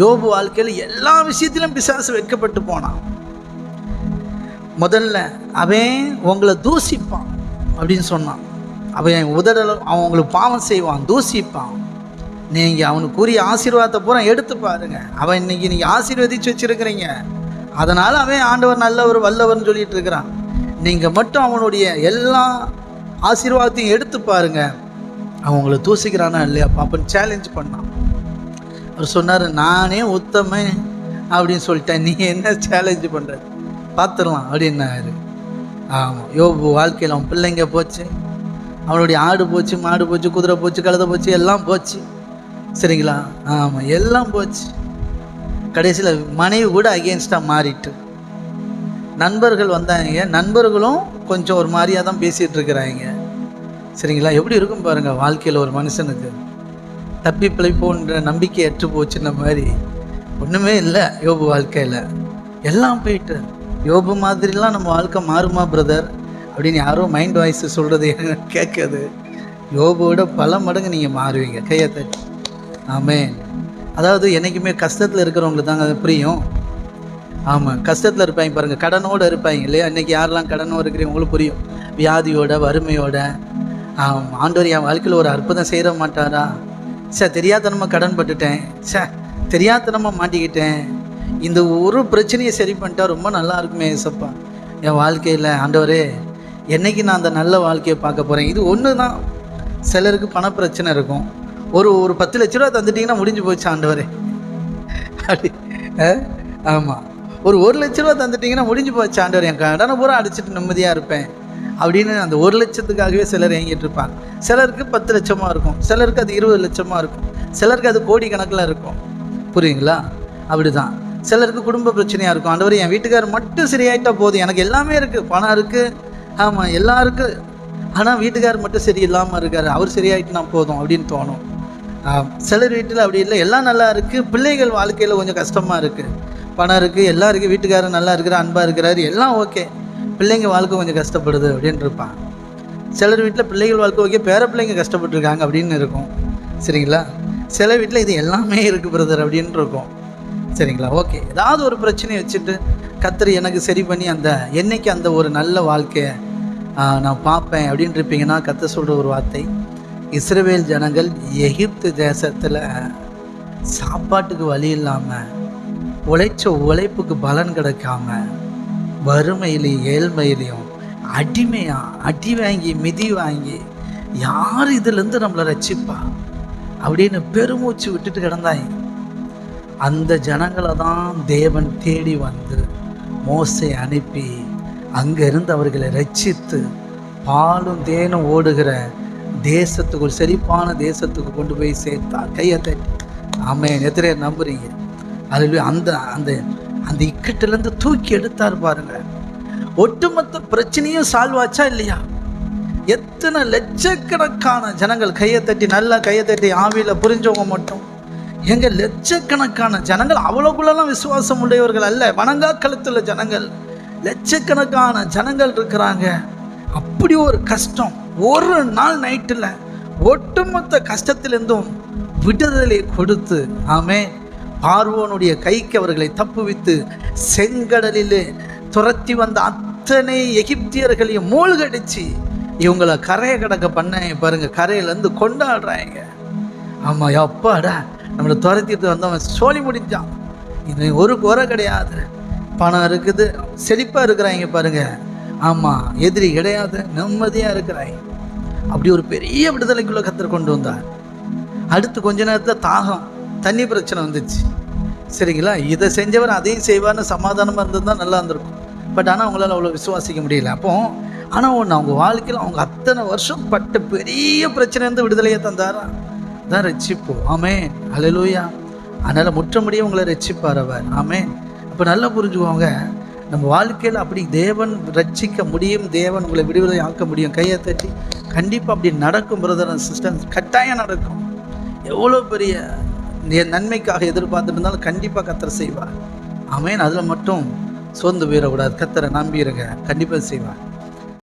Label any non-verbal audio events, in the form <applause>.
யோபு வாழ்க்கையில் எல்லா விஷயத்திலும் பிசாசு வைக்கப்பட்டு போனான். முதல்ல அவன் உங்களை தூசிப்பான் அப்படின்னு சொன்னான். அவன் உதடல அவன் உங்களுக்கு பாவம் செய்வான் தூசிப்பான். நீங்கள் அவனுக்கு கூறிய ஆசீர்வாதத்தை பூரா எடுத்து பாருங்க. அவன் இன்னைக்கு நீங்கள் ஆசீர்வதிச்சு வச்சிருக்கிறீங்க. அதனால் அவன் ஆண்டவர் நல்லவர் வல்லவர்னு சொல்லிட்டு இருக்கிறான். நீங்கள் மட்டும் அவனுடைய எல்லா ஆசீர்வாதத்தையும் எடுத்து பாருங்க. அவன் உங்களை தூசிக்கிறானா இல்லையா பாப்பன் சேலஞ்ச் பண்ணான். அவர் சொன்னார் நானே உத்தமன் அப்படின்னு சொல்லிட்டேன். நீ என்ன சேலஞ்ச் பண்ணுற பார்த்துடலாம் அப்படின்னாரு. ஆமாம் யோபு வாழ்க்கையில் அவன் பிள்ளைங்க போச்சு. அவனுடைய ஆடு போச்சு மாடு போச்சு குதிரை போச்சு கழுதை போச்சு எல்லாம் போச்சு. சரிங்களா? ஆமாம் எல்லாம் போச்சு. கடைசியில் மனைவி கூட அகேன்ஸ்டாக மாறிட்டு. நண்பர்கள் வந்தாங்க. நண்பர்களும் கொஞ்சம் ஒரு மாதிரியாக தான் பேசிகிட்டு இருக்கிறாங்க. சரிங்களா? எப்படி இருக்கும் பாருங்கள் வாழ்க்கையில் ஒரு மனுஷனுக்கு. தப்பி பிழைப்போன்ற நம்பிக்கை அற்று போச்சுன்ன மாதிரி ஒன்றுமே இல்லை யோபு வாழ்க்கையில். எல்லாம் போயிட்டு யோபு மாதிரிலாம் நம்ம வாழ்க்கை மாறுமா பிரதர் அப்படின்னு யாரோ மைண்ட் வாய்ஸ் சொல்கிறது எனக்கு <laughs> கேட்காது. யோபோட பல மடங்கு நீங்கள் மாறுவீங்க கையை தட்டி. ஆமே அதாவது என்றைக்குமே கஷ்டத்தில் இருக்கிறவங்களுக்கு தாங்க அது புரியும். ஆமாம் கஷ்டத்தில் இருப்பாங்க பாருங்கள் கடனோடு இருப்பாங்க இல்லையா? இன்றைக்கி யாரெல்லாம் கடனோடு இருக்கிறவங்களுக்கு புரியும். வியாதியோட வறுமையோட. ஆமாம் ஆண்டவர் என் வாழ்க்கையில் ஒரு அற்புதம் செய்ய மாட்டாரா? சார் தெரியாதனமாக கடன் பட்டுட்டேன். சார் தெரியாதனமாக மாட்டிக்கிட்டேன். இந்த ஒரு பிரச்சனையை சரி பண்ணிட்டா ரொம்ப நல்லா இருக்குமே ஏசப்பா. என் வாழ்க்கையில் ஆண்டவரே என்னைக்கு நான் அந்த நல்ல வாழ்க்கையை பார்க்க போகிறேன் இது ஒன்று தான் சிலருக்கு பண பிரச்சனை இருக்கும். ஒரு ஒரு பத்து லட்ச ரூபா தந்துட்டிங்கன்னா முடிஞ்சு போச்சு ஆண்டவரே. அப்படி ஆமாம் ஒரு ஒரு லட்ச ரூபா தந்துட்டிங்கன்னா முடிஞ்சு போச்சு ஆண்டவர். என் கடனை பூரா அடிச்சுட்டு நிம்மதியாக இருப்பேன். அப்படின்னு அந்த ஒரு லட்சத்துக்காகவே சிலர் இயங்கிட்டு இருப்பாங்க. சிலருக்கு பத்து லட்சமாக இருக்கும். சிலருக்கு அது இருபது லட்சமாக இருக்கும். சிலருக்கு அது கோடி கணக்கில் இருக்கும். புரியுங்களா? அப்படி தான் சிலருக்கு குடும்ப பிரச்சனையாக இருக்கும். ஆண்டவர் என் வீட்டுக்கார் மட்டும் சரியாயிட்டா போதும். எனக்கு எல்லாமே இருக்குது பணம் இருக்குது ஆமாம் எல்லாம் இருக்குது ஆனால் வீட்டுக்கார் மட்டும் சரியில்லாமல் இருக்கார். அவர் சரியாயிட்டுனா போதும் அப்படின்னு தோணும். சிலர் வீட்டில் அப்படி இல்லை. எல்லாம் நல்லா இருக்குது பிள்ளைகள் வாழ்க்கையில் கொஞ்சம் கஷ்டமாக இருக்குது பணம் இருக்குது எல்லாம் இருக்குது வீட்டுக்காரர் நல்லா இருக்கிறார் அன்பாக இருக்கிறாரு. எல்லாம் ஓகே. பிள்ளைங்க வாழ்க்கை கொஞ்சம் கஷ்டப்படுது அப்படின்னு இருப்பான். சிலர் வீட்டில் பிள்ளைகள் வாழ்க்கை ஓகே பேர பிள்ளைங்க கஷ்டப்பட்டுருக்காங்க அப்படின்னு இருக்கும். சரிங்களா? சில வீட்டில் இது எல்லாமே இருக்குது பிரதர் அப்படின்ட்டு இருக்கும். சரிங்களா? ஓகே. ஏதாவது ஒரு பிரச்சனையை வச்சுட்டு கத்திரி எனக்கு சரி பண்ணி அந்த என்னைக்கு அந்த ஒரு நல்ல வாழ்க்கையை நான் பார்ப்பேன் அப்படின்ட்டு இருப்பீங்கன்னா கத்த சொல்கிற ஒரு வார்த்தை இஸ்ரேல் ஜனங்கள் எகிப்து தேசத்தில் சாப்பாட்டுக்கு வழி இல்லாமல் உழைச்ச உழைப்புக்கு பலன் கிடைக்காம வறுமையிலையும் ஏழ்மையிலையும் அடிமையாக அடி வாங்கி மிதி வாங்கி யார் இதுலேருந்து நம்மளை ரச்சிப்பா அப்படின்னு பெருமூச்சு விட்டுட்டு கிடந்தாங்க அந்த ஜனங்களை தான் தேவன் தேடி வந்து மோசை அனுப்பி அங்கேருந்து அவர்களை ரட்சித்து பாலும் தேனும் ஓடுகிற தேசத்துக்கு ஒரு செழிப்பான தேசத்துக்கு கொண்டு போய் சேர்த்தா கையை தட்டி. ஆமென். எத்தனை நம்புறீங்க? அதில் அந்த அந்த அந்த இக்கட்டிலேருந்து தூக்கி எடுத்தார் பாருங்க. ஒட்டுமொத்த பிரச்சனையும் சால்வ் ஆச்சா இல்லையா? எத்தனை லட்சக்கணக்கான ஜனங்கள் கையை தட்டி நல்லா கையை தட்டி ஆவியில் புரிஞ்சவங்க மட்டும். எங்க லட்சக்கணக்கான ஜனங்கள் அவ்வளோக்குள்ளலாம் விசுவாசம் உள்ளவர்கள் அல்ல. வணங்கா கழுத்துள்ள ஜனங்கள். லட்சக்கணக்கான ஜனங்கள் இருக்கிறாங்க. அப்படி ஒரு கஷ்டம். ஒரு நாள் நைட்டில் ஒட்டுமொத்த கஷ்டத்திலிருந்தும் விடுதலை கொடுத்து ஆமே பார்வோனுடைய கைக்கு அவர்களை தப்புவித்து செங்கடலிலே துரத்தி வந்த அத்தனை எகிப்தியர்களையும் மூழ்கடிச்சு இவங்களை கரையை கடக்க பண்ண பாருங்க கரையிலேருந்து கொண்டாடுறாங்க. ஆமாம் அப்பாடா நம்மளை துரத்திட்டு வந்தவன் சோழி முடிஞ்சான். இது ஒரு குறை கிடையாது. பணம் இருக்குது செழிப்பாக இருக்கிறாங்க பாருங்க. ஆமாம் எதிரி கிடையாது நிம்மதியாக இருக்கிறாங்க. அப்படி ஒரு பெரிய விடுதலைக்குள்ளே கத்தர் கொண்டு வந்தார். அடுத்து கொஞ்ச நேரத்தில் தாகம். தண்ணி பிரச்சனை வந்துச்சு. சரிங்களா? இதை செஞ்சவர் அதையும் செய்வார்னு சமாதானமாக இருந்திருந்தால் நல்லா இருந்திருக்கும். பட் ஆனால் அவங்களால அவ்வளோ விசுவாசிக்க முடியல. அப்போ ஆனால் ஒன்று அவங்க வாழ்க்கையில் அவங்க அத்தனை வருஷம் பட்ட பெரிய பிரச்சனை இருந்து விடுதலையை தந்தாரா? தான் ரட்சிப்போம் ஆமே அலலூயா அதனால் முடியும் உங்களை ரட்சிப்பார் அவர். ஆமே அப்போ நல்லா புரிஞ்சுக்கோங்க. நம்ம வாழ்க்கையில் அப்படி தேவன் ரட்சிக்க முடியும் தேவன் உங்களை விடுதலை ஆக்க முடியும். கையை தட்டி கண்டிப்பாக அப்படி நடக்கும் பிரதர் சிஸ்டர் கட்டாயம் நடக்கும். எவ்வளோ பெரிய என் நன்மைக்காக எதிர்பார்த்துருந்தாலும் கண்டிப்பாக கத்தரை செய்வார். அவன் அதில் மட்டும் சோர்ந்து போயிடக்கூடாது. கத்தரை நம்பிடுங்க கண்டிப்பாக செய்வார்.